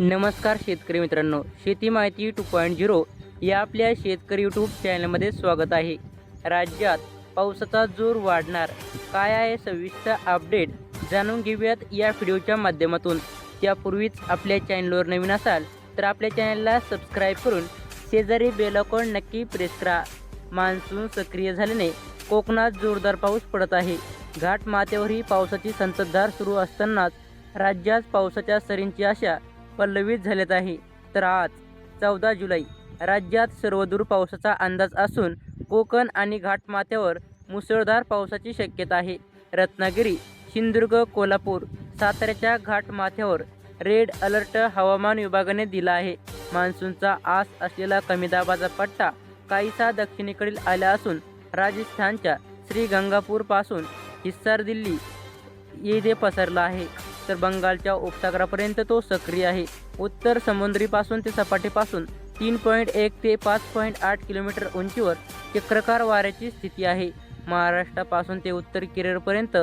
नमस्कार शेतकरी मित्रांनो शेती माहिती टू पॉईंट झिरो या आपल्या शेतकरी यूट्यूब चॅनलमध्ये स्वागत आहे. राज्यात पावसाचा जोर वाढणार काय आहे सविस्तर अपडेट जाणून घेऊयात या व्हिडिओच्या माध्यमातून. त्यापूर्वीच आपल्या चॅनलवर नवीन असाल तर आपल्या चॅनलला सबस्क्राईब करून शेजारी बेलॉकॉन नक्की प्रेस करा. मान्सून सक्रिय झाल्याने कोकणात जोरदार पाऊस पडत आहे. घाट माथ्यावरही पावसाची संततधार सुरू असतानाच राज्यात पावसाच्या सरींची आशा पल्लवित झालेत आहे. तर आज चौदा जुलै राज्यात सर्वदूर पावसाचा अंदाज असून कोकण आणि घाटमाथ्यावर मुसळधार पावसाची शक्यता आहे. रत्नागिरी सिंधुदुर्ग कोल्हापूर साताऱ्याच्या घाटमाथ्यावर रेड अलर्ट हवामान विभागाने दिला आहे. मान्सूनचा आस असलेला कमी दाबाचा पट्टा काहीसा दक्षिणेकडील आला असून राजस्थानच्या श्रीगंगापूरपासून हिस्सार दिल्ली येथे पसरला आहे. तर बंगालच्या उपसागरापर्यंत तो सक्रिय आहे. उत्तर समुद्रीपासून ते सपाटीपासून तीन पॉईंट एक ते पाच पॉईंट आठ किलोमीटर उंचीवर चक्रकार वाऱ्याची स्थिती आहे. महाराष्ट्रापासून ते उत्तर केरळपर्यंत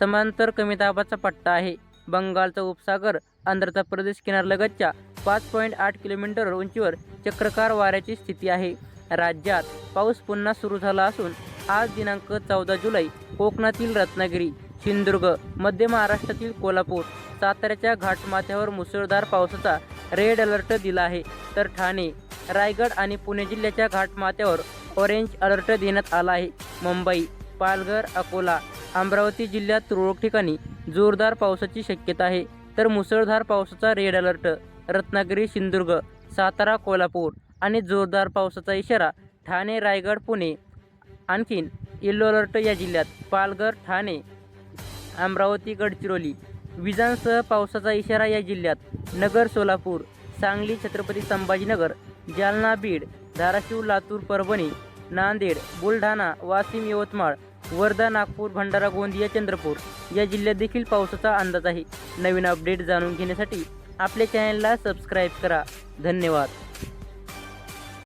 समांतर कमी दाबाचा पट्टा आहे. बंगालचा उपसागर आंध्रचा प्रदेश किनारलगतच्या पाच पॉईंट आठ किलोमीटर उंचीवर चक्रकार वाऱ्याची स्थिती आहे. राज्यात पाऊस पुन्हा सुरू झाला असून आज दिनांक चौदा जुलै कोकणातील रत्नागिरी सिंधुदुर्ग मध्य महाराष्ट्रातील कोल्हापूर साताऱ्याच्या घाटमाथ्यावर मुसळधार पावसाचा रेड अलर्ट दिला आहे. तर ठाणे रायगड आणि पुणे जिल्ह्याच्या घाटमाथ्यावर ऑरेंज अलर्ट देण्यात आला आहे. मुंबई पालघर अकोला अमरावती जिल्ह्यात तुरळक ठिकाणी जोरदार पावसाची शक्यता आहे. तर मुसळधार पावसाचा रेड अलर्ट रत्नागिरी सिंधुदुर्ग सातारा कोल्हापूर आणि जोरदार पावसाचा इशारा ठाणे रायगड पुणे आणखीन येल्लो अलर्ट या जिल्ह्यात. पालघर ठाणे अमरावती गडचिरोली. विजांसह पावसाचा इशारा या जिल्ह्यात. नगर सोलापूर सांगली छत्रपती संभाजीनगर जालना बीड धाराशिव लातूर परभणी नांदेड बुलढाणा वाशिम यवतमाळ वर्धा नागपूर भंडारा गोंदिया चंद्रपूर या जिल्ह्यात देखील पावसाचा अंदाज आहे. नवीन अपडेट जाणून घेण्यासाठी आपल्या चॅनलला सबस्क्राईब करा. धन्यवाद.